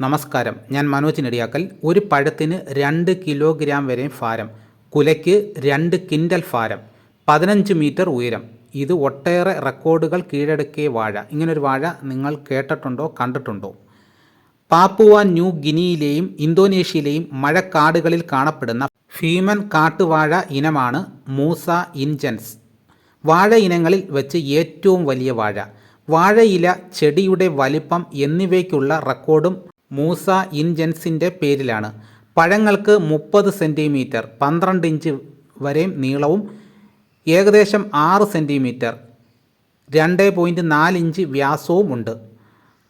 നമസ്കാരം. ഞാൻ മനോജ് നെടിയാക്കൽ. ഒരു പഴത്തിന് രണ്ട് കിലോഗ്രാം വരെ ഭാരം. കുലയ്ക്ക് രണ്ട് കിൻഡൽ ഭാരം. പതിനഞ്ച് മീറ്റർ ഉയരം. ഇത് ഒട്ടേറെ റെക്കോർഡുകൾ കീഴടക്കിയ വാഴ. ഇങ്ങനൊരു വാഴ നിങ്ങൾ കേട്ടിട്ടുണ്ടോ കണ്ടിട്ടുണ്ടോ? പാപ്പുവ ന്യൂ ഗിനിയിലെയും ഇന്തോനേഷ്യയിലെയും മഴക്കാടുകളിൽ കാണപ്പെടുന്ന ഫീമൻ കാട്ടുവാഴ ഇനമാണ് മൂസ ഇൻജൻസ്. വാഴ ഇനങ്ങളിൽ വെച്ച് ഏറ്റവും വലിയ വാഴ. വാഴയില ചെടിയുടെ വലിപ്പം എന്നിവയ്ക്കുള്ള റെക്കോർഡും മൂസ ഇൻജൻസിന്റെ പേരിലാണ്. പഴങ്ങൾക്ക് മുപ്പത് സെന്റിമീറ്റർ പന്ത്രണ്ട് ഇഞ്ച് വരെയും നീളവും ഏകദേശം ആറ് സെന്റിമീറ്റർ രണ്ട് പോയിന്റ് നാല് ഇഞ്ച് വ്യാസവും ഉണ്ട്.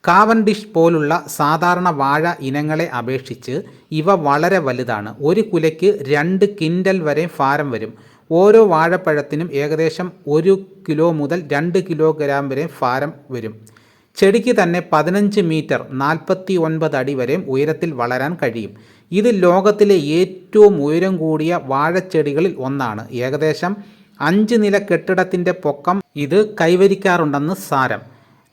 കാവൻഡിഷ് പോലുള്ള സാധാരണ വാഴ ഇനങ്ങളെ അപേക്ഷിച്ച് ഇവ വളരെ വലുതാണ്. ഒരു കുലയ്ക്ക് രണ്ട് കിൻഡൽ വരെ ഭാരം വരും. ഓരോ വാഴപ്പഴത്തിനും ഏകദേശം ഒരു കിലോ മുതൽ രണ്ട് കിലോഗ്രാം വരെ ഭാരം വരും. ചെടിക്ക് തന്നെ പതിനഞ്ച് മീറ്റർ നാൽപ്പത്തി ഒൻപത് അടി വരെ ഉയരത്തിൽ വളരാൻ കഴിയും. ഇത് ലോകത്തിലെ ഏറ്റവും ഉയരം കൂടിയ വാഴച്ചെടികളിൽ ഒന്നാണ്. ഏകദേശം അഞ്ച് നില കെട്ടിടത്തിന്റെ പൊക്കം ഇത് കൈവരിക്കാറുണ്ടെന്ന് സാരം.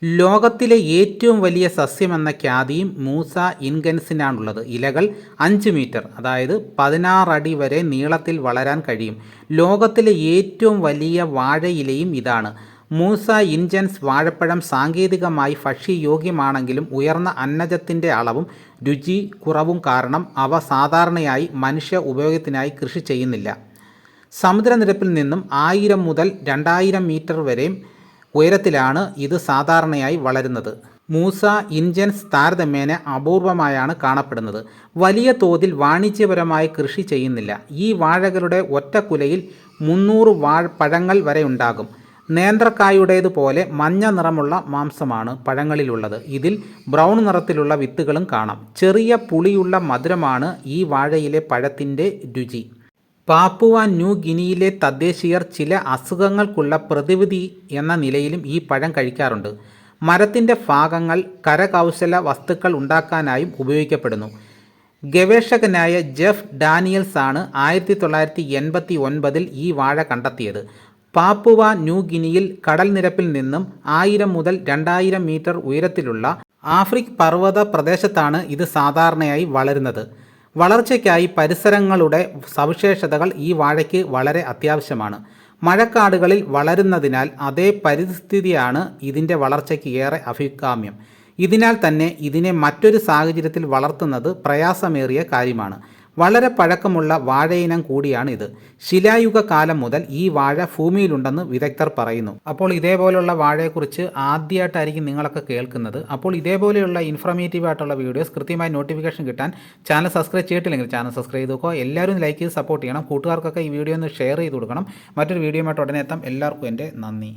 ലോകത്തിലെ ഏറ്റവും വലിയ സസ്യമെന്ന ഖ്യാതിയും മൂസ ഇൻഗൻസിനാണുള്ളത്. ഇലകൾ അഞ്ച് മീറ്റർ അതായത് പതിനാറടി വരെ നീളത്തിൽ വളരാൻ കഴിയും. ലോകത്തിലെ ഏറ്റവും വലിയ വാഴയിലയും ഇതാണ്. മൂസ ഇൻജൻസ് വാഴപ്പഴം സാങ്കേതികമായി ഭക്ഷ്യയോഗ്യമാണെങ്കിലും ഉയർന്ന അന്നജത്തിന്റെ അളവും രുചി കുറവും കാരണം അവ സാധാരണയായി മനുഷ്യ ഉപയോഗത്തിനായി കൃഷി ചെയ്യുന്നില്ല. സമുദ്രനിരപ്പിൽ നിന്നും ആയിരം മുതൽ രണ്ടായിരം മീറ്റർ വരെയും ഉയരത്തിലാണ് ഇത് സാധാരണയായി വളരുന്നത്. മൂസ ഇൻജൻസ് താരതമ്യേന അപൂർവമായാണ് കാണപ്പെടുന്നത്. വലിയ തോതിൽ വാണിജ്യപരമായി കൃഷി ചെയ്യുന്നില്ല. ഈ വാഴകളുടെ ഒറ്റ കുലയിൽ മുന്നൂറ് വാഴ പഴങ്ങൾ വരെ ഉണ്ടാകും. നേന്ത്രക്കായുടേതുപോലെ മഞ്ഞ നിറമുള്ള മാംസമാണ് പഴങ്ങളിലുള്ളത്. ഇതിൽ ബ്രൗൺ നിറത്തിലുള്ള വിത്തുകളും കാണാം. ചെറിയ പുളിയുള്ള മധുരമാണ് ഈ വാഴയിലെ പഴത്തിന്റെ രുചി. പാപ്പുവ ന്യൂ ഗിനിയിലെ തദ്ദേശീയർ ചില അസുഖങ്ങൾക്കുള്ള പ്രതിവിധി എന്ന നിലയിലും ഈ പഴം കഴിക്കാറുണ്ട്. മരത്തിന്റെ ഭാഗങ്ങൾ കരകൗശല വസ്തുക്കൾ ഉണ്ടാക്കാനായും ഉപയോഗിക്കപ്പെടുന്നു. ഗവേഷകനായ ജെഫ് ഡാനിയൽസ് ആണ് ആയിരത്തി തൊള്ളായിരത്തി എൺപത്തി ഒൻപതിൽ ഈ വാഴ കണ്ടെത്തിയത്. പാപ്പുവ ന്യൂ ഗിനിയിൽ കടൽ നിരപ്പിൽ നിന്നും ആയിരം മുതൽ രണ്ടായിരം മീറ്റർ ഉയരത്തിലുള്ള ആഫ്രിക് പർവത പ്രദേശത്താണ് ഇത് സാധാരണയായി വളരുന്നത്. വളർച്ചയ്ക്കായി പരിസരങ്ങളുടെ സവിശേഷതകൾ ഈ വാഴയ്ക്ക് വളരെ അത്യാവശ്യമാണ്. മഴക്കാടുകളിൽ വളരുന്നതിനാൽ അതേ പരിസ്ഥിതിയാണ് ഇതിന്റെ വളർച്ചയ്ക്ക് ഏറെ അഭികാമ്യം. ഇതിനാൽ തന്നെ ഇതിനെ മറ്റൊരു സാഹചര്യത്തിൽ വളർത്തുന്നത് പ്രയാസമേറിയ കാര്യമാണ്. വളരെ പഴക്കമുള്ള വാഴയിനം കൂടിയാണ് ഇത് ശിലായുഗ കാലം മുതൽ ഈ വാഴ ഭൂമിയിലുണ്ടെന്ന് വിദഗ്ധർ പറയുന്നു. അപ്പോൾ ഇതേപോലെയുള്ള വാഴയെക്കുറിച്ച് ആദ്യമായിട്ടായിരിക്കും നിങ്ങളൊക്കെ കേൾക്കുന്നത്. അപ്പോൾ ഇതേപോലെയുള്ള ഇൻഫർമേറ്റീവ് ആയിട്ടുള്ള വീഡിയോസ് കൃത്യമായി നോട്ടിഫിക്കേഷൻ കിട്ടാൻ ചാനൽ സബ്സ്ക്രൈബ് ചെയ്തിട്ടില്ലെങ്കിൽ ചാനൽ സബ്സ്ക്രൈബ് ചെയ്ത് നോക്കുക. എല്ലാവരും ലൈക്ക് ചെയ്ത് സപ്പോർട്ട് ചെയ്യണം. കൂട്ടുകാർക്കൊക്കെ ഈ വീഡിയോ ഒന്ന് ഷെയർ ചെയ്ത് കൊടുക്കണം. മറ്റൊരു വീഡിയോ ആയിട്ട് ഉടനെ എത്താം. എല്ലാവർക്കും എന്റെ നന്ദി.